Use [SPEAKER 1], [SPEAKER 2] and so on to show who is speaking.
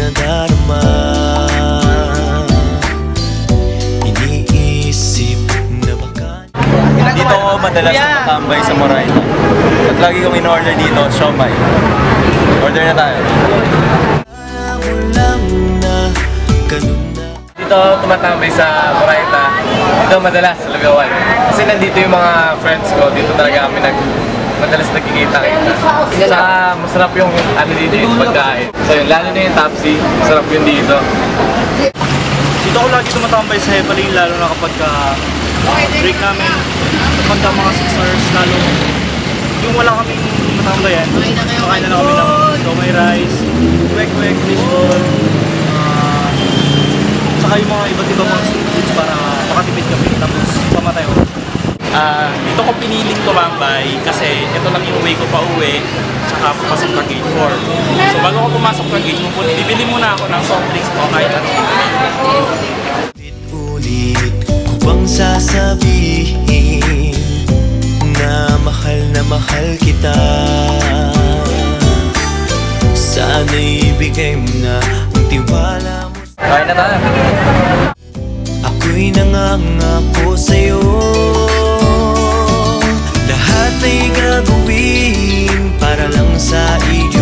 [SPEAKER 1] nadarama Iniisip na baka Dito ako madalas yeah. nakatambay sa Moraita At lagi kong in-order dito, siomay. Order na tayo.
[SPEAKER 2] Dito tumatambay sa Moraita Dito madalas sa Lagawan Kasi nandito yung mga friends ko. Dito talaga kami nag madalas nagkikita-kita. Tsaka masarap yung ano dito yung pagkain. So yun, lalo na yung Tapsi. Masarap yun dito.
[SPEAKER 3] Dito ako lagi tumatambay sa Hepaling lalo na kapag ka break namin. Kapag ka mga 6 hours lalo yung wala kaming matambayan. Makain na kami ng siomay rice, kwek-kwek, fishball, ah, saka yung mga iba't ibang mga street foods para makatipid kami. Tapos pamatay ko.
[SPEAKER 4] Ah, dito ko piniling tumambay kasi ito lang yung way ko pa uwi tsaka papasok ka gate 4. So bago ko pumasok ka gate 4, bibili muna ako ng soft drinks ko kahit anong
[SPEAKER 5] Ulit ko bang sasabihin Na mahal na mahal kita Sana'y ibigay mo na ang tiwala mo
[SPEAKER 2] Kain na tayo.
[SPEAKER 5] Ako'y nangangako sa'yo gagawin para lang sa iyo